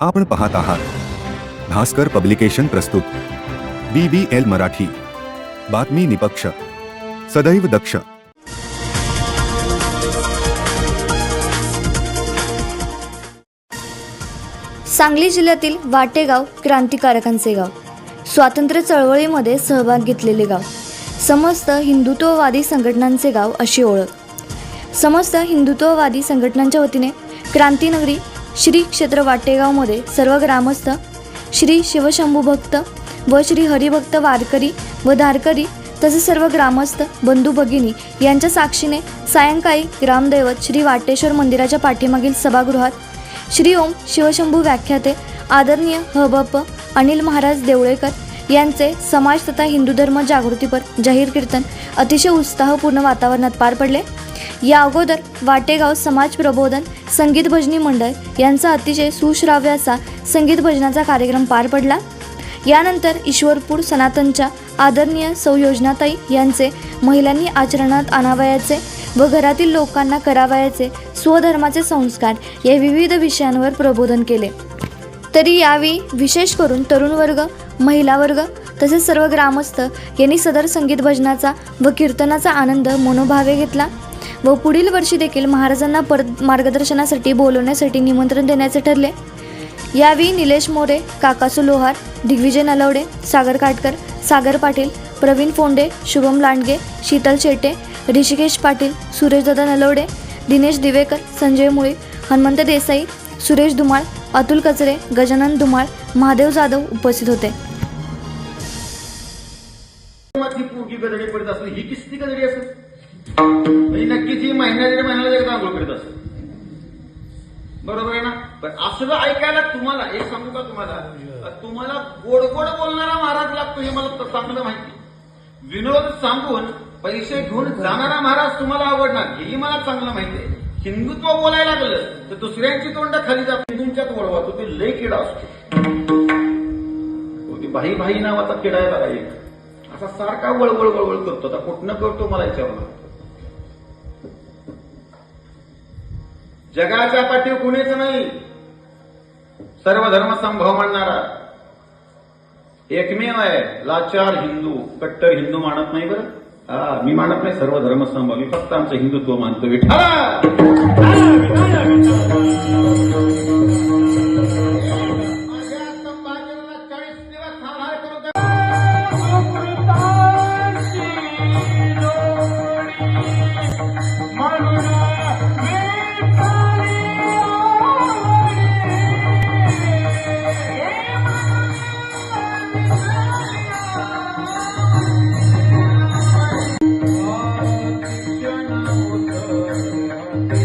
आपण पाहत आहात. भास्कर पब्लिकेशन प्रस्तुत. B B L Marathi. बातमी निपक्ष. सदैव दक्ष. सांगली जिल्ह्यातील वाटेगाव क्रांतिकारकांचे गाव. स्वातंत्र्य चळवळीमध्ये सहभाग घेतलेले गाव. समस्त हिंदुत्ववादी संघटनांचे गाव अशी ओळख. समस्त हिंदुत्ववादी संघटनांच्या वतीने क्रांतीनगरी श्री क्षेत्र वाटेगावमध्ये सर्व ग्रामस्थ श्री शिवशंभू भक्त व श्री हरिभक्त वारकरी व धारकरी तसेच सर्व ग्रामस्थ बंधू भगिनी यांच्या साक्षीने सायंकाळी ग्रामदैवत श्री वाटेश्वर मंदिराच्या पाठीमागील सभागृहात श्री ओम शिवशंभू व्याख्याते आदरणीय हबप अनिल महाराज देवळेकर यांचे समाज तथा हिंदू धर्म जागृतीपर जाहीर कीर्तन अतिशय उत्साहपूर्ण वातावरणात पार पडले. या अगोदर वाटेगाव समाज प्रबोधन संगीत भजनी मंडळ यांचा अतिशय सुश्राव्य असा संगीत भजनाचा कार्यक्रम पार पडला. यानंतर ईश्वरपूर सनातनच्या आदरणीय संयोजनाताई यांचे महिलांनी आचरणात आणावयाचे व घरातील लोकांना करावयाचे स्वधर्माचे संस्कार या विविध विषयांवर प्रबोधन केले. तरी यावेळी विशेष करून तरुण वर्ग महिला वर्ग तसेच सर्व ग्रामस्थ यांनी सदर संगीत भजनाचा व कीर्तनाचा आनंद मनोभावे घेतला व पुढील वर्षी देखील महाराजांना परत मार्गदर्शनासाठी बोलवण्यासाठी निमंत्रण देण्याचे ठरले. यावेळी निलेश मोरे काकासू लोहार दिग्विजय नलवडे सागर काटकर सागर पाटील प्रवीण फोंडे शुभम लांडगे शीतल शेटे ऋषिकेश पाटील सुरेशदादा नलवडे दिनेश दिवेकर संजय मुळे हनुमंत देसाई सुरेश धुमाळ अतुल कचरे गजानन धुमाळ महादेव जाधव उपस्थित होते. ही गदडी पडत ही किस्ती गदडी असेल. म्हणजे नक्कीच ही महिना दीड महिन्याला एकदा आंघोळ करीत असेल. बरोबर आहे ना? पण असं ऐकायला तुम्हाला एक सांगू का तुम्हाला? तुम्हाला गोड गोड बोलणारा महाराज लागतो हे मला चांगलं माहिती. विनोद सांगून पैसे घेऊन जाणारा महाराज तुम्हाला आवडणार हेही मला चांगलं माहिती आहे. हिंदुत्व बोलायला लागलं तर दुसऱ्यांची तोंड खाली जात हिंदूंच्यात वळवा तो ते लय किडा असतो. ती भाई भाई नावाचा किडा आहे बघा एक. असा सारखा वळवळ वळवळ करतो आता कुठनं करतो मला विचारलं जगाच्या पाठीवर कुणीच नाही. सर्व धर्म संभव मानणारा. एकमेव आहे लाचार हिंदू कट्टर हिंदू मानत नाही बरं. मी मानत नाही सर्व धर्म संभव मी फक्त आमचं हिंदुत्व मानतो विठा